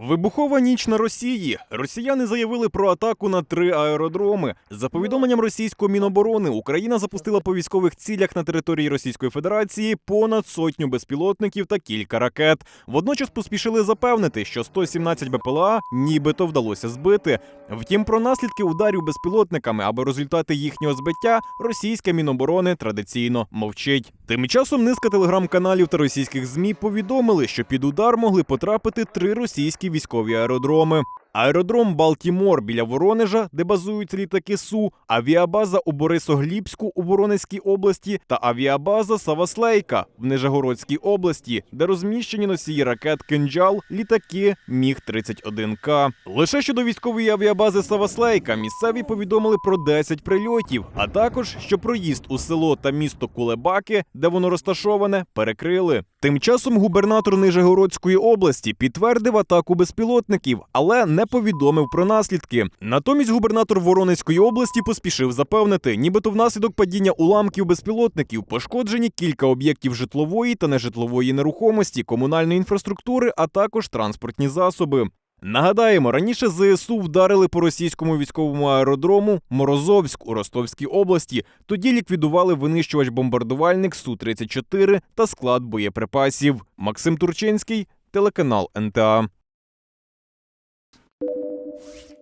Вибухова ніч на Росії. Росіяни заявили про атаку на три аеродроми. За повідомленням російського міноборони, Україна запустила по військових цілях на території Російської Федерації понад сотню безпілотників та кілька ракет. Водночас поспішили запевнити, що 117 БПЛА нібито вдалося збити. Втім, про наслідки ударів безпілотниками або результати їхнього збиття російська міноборони традиційно мовчить. Тим часом низка телеграм-каналів та російських змі повідомили, що під удар могли потрапити три російські військові аеродроми. Аеродром Балтімор біля Воронежа, де базуються літаки Су, авіабаза у Борисоглібську у Воронезькій області та авіабаза Саваслейка в Нижегородській області, де розміщені носії ракет Кинджал, літаки Міг 31 к Лише щодо військової авіабази Саваслейка місцеві повідомили про 10 прильотів, а також що проїзд у село та місто Кулебаки, де воно розташоване, перекрили. Тим часом губернатор Нижегородської області підтвердив атаку безпілотників, але не повідомив про наслідки. Натомість губернатор Воронезької області поспішив запевнити, нібито внаслідок падіння уламків безпілотників пошкоджені кілька об'єктів житлової та нежитлової нерухомості, комунальної інфраструктури, а також транспортні засоби. Нагадаємо, раніше ЗСУ вдарили по російському військовому аеродрому Морозовськ у Ростовській області. Тоді ліквідували винищувач-бомбардувальник Су-34 та склад боєприпасів. Максим Турчинський, телеканал НТА. Thank you.